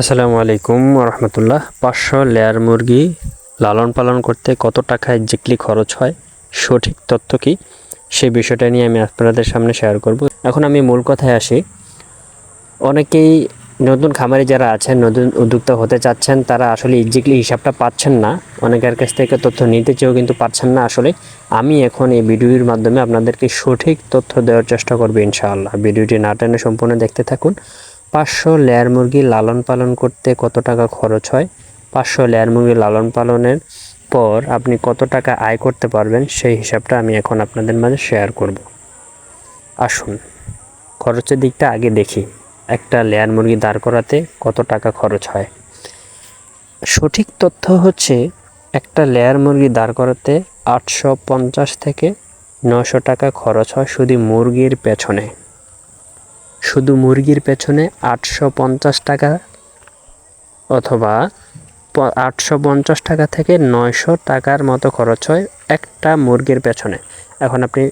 আসসালামু আলাইকুম রহমতুল্লাহ পাঁচশো লেয়ার মুরগি লালন পালন করতে কত টাকা এক্সাক্টলি খরচ হয়? সঠিক তথ্য কি? সেই বিষয়টা নিয়ে আমি আপনাদের সামনে শেয়ার করব। এখন আমি মূল কথায় আসি। অনেকেই নতুন খামারে যারা আছেন, নতুন উদ্যোক্তা হতে চাচ্ছেন, তারা আসলে এক্সাক্টলি হিসাবটা পাচ্ছেন না। অনেকের কাছ থেকে তথ্য নিতে চেয়েও কিন্তু পাচ্ছেন না। আসলে আমি এখন এই ভিডিওর মাধ্যমে আপনাদেরকে সঠিক তথ্য দেওয়ার চেষ্টা করব ইনশাআল্লাহ। ভিডিওটি না টেনে সম্পূর্ণ দেখতে থাকুন। পাঁচশো লেয়ার মুরগি লালন পালন করতে কত টাকা খরচ হয়? পাঁচশো লেয়ার মুরগি লালন পালনের পর আপনি কত টাকা আয় করতে পারবেন? সেই হিসাবটা আমি এখন আপনাদের মাঝে শেয়ার করব। আসুন, খরচের দিকটা আগে দেখি। একটা লেয়ার মুরগি দাঁড় করাতে কত টাকা খরচ হয়? সঠিক তথ্য হচ্ছে, একটা লেয়ার মুরগি দাঁড় করাতে আটশো পঞ্চাশ থেকে নশো টাকা খরচ হয় শুধু মুরগির পেছনে। শুধু মুরগির পেছনে আটশো পঞ্চাশ টাকা অথবা আটশো পঞ্চাশ টাকা থেকে নয়শো টাকার মতো খরচ হয় একটা মুরগির পেছনে। এখন আপনি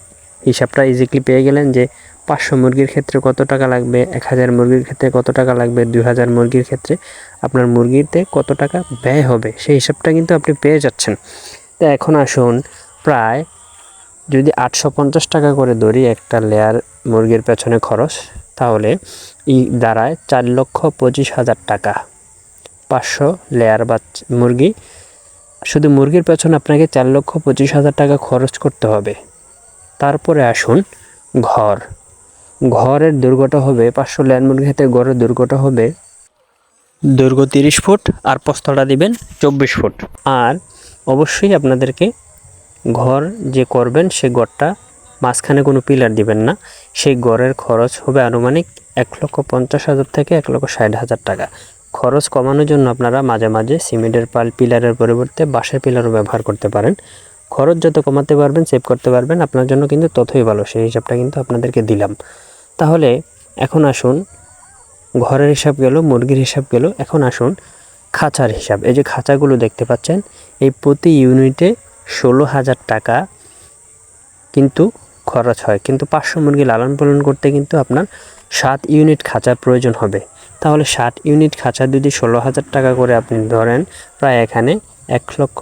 হিসাবটা ইজিকলি পেয়ে গেলেন যে পাঁচশো মুরগির ক্ষেত্রে কত টাকা লাগবে, এক হাজার মুরগির ক্ষেত্রে কত টাকা লাগবে, দুই হাজার মুরগির ক্ষেত্রে আপনার মুরগিতে কত টাকা ব্যয় হবে, সেই হিসাবটা কিন্তু আপনি পেয়ে যাচ্ছেন। তো এখন আসুন প্রায় যদি আটশো পঞ্চাশ টাকা করে ধরি একটা লেয়ার মুরগির পেছনে খরচ তাহলে ই দাঁড়ায় চার লক্ষ পঁচিশ হাজার টাকা। পাঁচশো লেয়ার বা মুরগি। শুধু মুরগির পেছনে আপনাকে চার লক্ষ পঁচিশ হাজার টাকা খরচ করতে হবে। তারপরে আসুন ঘর। ঘরের দুর্গটা হবে, পাঁচশো লেয়ার মুরগির হাতে ঘরের দুর্গটা হবে দৈর্ঘ্য তিরিশ ফুট আর প্রস্থটা দিবেন চব্বিশ ফুট। আর অবশ্যই আপনাদেরকে ঘর যে করবেন সে ঘরটা মাঝখানে কোনো পিলার দিবেন না। সেই গড়ের খরচ হবে আনুমানিক এক লক্ষ পঞ্চাশ হাজার থেকে এক লক্ষ ষাট হাজার টাকা। খরচ কমানোর জন্য আপনারা মাঝে মাঝে সিমেন্টের পাল পিলারের পরিবর্তে বাঁশের পিলারও ব্যবহার করতে পারেন। খরচ যত কমাতে পারবেন, সেভ করতে পারবেন, আপনার জন্য কিন্তু ততই ভালো, সেই হিসাবটা কিন্তু আপনাদেরকে দিলাম। তাহলে এখন আসুন, ঘরের হিসাব গেল, মুরগির হিসাব গেল, এখন আসুন খাঁচার হিসাব। এই যে খাঁচাগুলো দেখতে পাচ্ছেন, এই প্রতি ইউনিটে ষোলো হাজার টাকা কিন্তু খরচ হয়। কিন্তু পাঁচশো মুরগি লালন পালন করতে কিন্তু আপনার সাত ইউনিট খাঁচার প্রয়োজন হবে। তাহলে ষাট ইউনিট খাঁচা যদি ষোলো হাজার টাকা করে আপনি ধরেন, প্রায় এখানে এক লক্ষ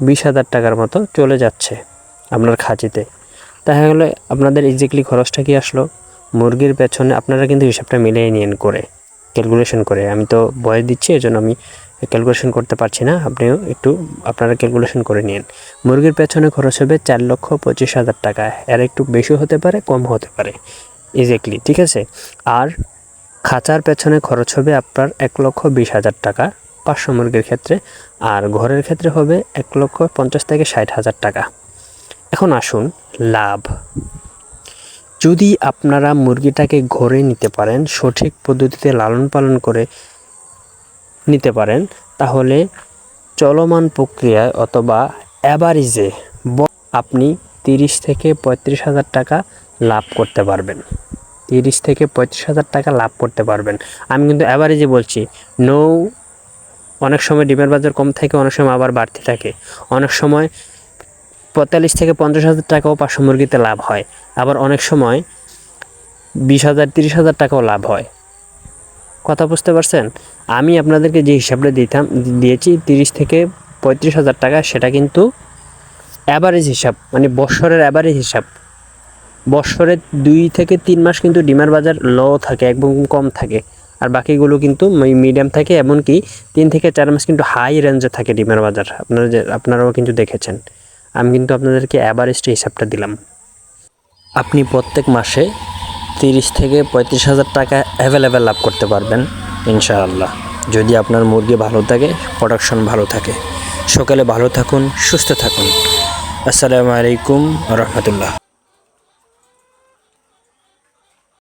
বিশ হাজার টাকার মতো চলে যাচ্ছে আপনার খাঁচিতে। তাহলে আপনাদের এক্সাক্টলি খরচটা কি আসলো? মুরগির পেছনে আপনারা কিন্তু হিসাবটা মিলিয়ে নিন করে ক্যালকুলেশন করে। আমি তো বয়স দিচ্ছি, এজন্য আমি ক্যালকুলেশন করতে পারছি না, আপনিও একটু আপনারা ক্যালকুলেশন করে নিন। মুরগির পেছনে খরচ হবে চার লক্ষ পঁচিশ হাজার টাকা। এর একটু বেশি হতে পারে কম হতে পারে। এক্স্যাক্টলি ঠিক আছে? আর খাঁচার পেছনে খরচ হবে আপনার এক লক্ষ বিশ হাজার টাকা পাঁচশো মুরগির ক্ষেত্রে, আর ঘরের ক্ষেত্রে হবে এক লক্ষ পঞ্চাশ থেকে ষাট হাজার টাকা। এখন আসুন, লাভ। যদি আপনারা মুরগিটাকে ঘরে নিতে পারেন, সঠিক পদ্ধতিতে লালন পালন করে নিতে পারেন, তাহলে চলমান প্রক্রিয়ায় অথবা অ্যাভারেজে আপনি তিরিশ থেকে পঁয়ত্রিশ হাজার টাকা লাভ করতে পারবেন। তিরিশ থেকে পঁয়ত্রিশ হাজার টাকা লাভ করতে পারবেন। আমি কিন্তু অ্যাভারেজে বলছি নৌ অনেক সময় ডিমের বাজার কম থাকে, অনেক সময় আবার বাড়তে থাকে। অনেক সময় পঁয়তাল্লিশ থেকে পঞ্চাশ হাজার টাকাও পাঁচশো মুরগিতে লাভ হয়। আবার অনেক সময় বিশ হাজার, তিরিশ হাজার টাকাও লাভ হয়। কথা বুঝতে পারছেন? আমি আপনাদেরকে যে হিসাবটা দিতাম, দিয়েছি তিরিশ থেকে পঁয়ত্রিশ হাজার টাকা, সেটা কিন্তু অ্যাভারেজ হিসাব মানে বৎসরের অ্যাভারেজ হিসাব। বৎসরের দুই থেকে তিন মাস কিন্তু ডিমার বাজার লো থাকে, একদম কম থাকে। আর বাকিগুলো কিন্তু মিডিয়াম থাকে, এমনকি তিন থেকে চার মাস কিন্তু হাই রেঞ্জে থাকে ডিমার বাজার। আপনারা যে, আপনারাও কিন্তু দেখেছেন। আমি কিন্তু আপনাদেরকে অ্যাভারেজটা হিসাবটা দিলাম। আপনি প্রত্যেক মাসে তিরিশ থেকে পঁয়ত্রিশ হাজার টাকা অ্যাভেলেবেল লাভ করতে পারবেন, ইনশাআল্লাহ। যদি আপনার মুরগি ভালো থাকে প্রোডাকশন ভালো থাকে। সকালে ভালো থাকুন, সুস্থ থাকুন। আসসালামু আলাইকুম রহমতুল্লাহ।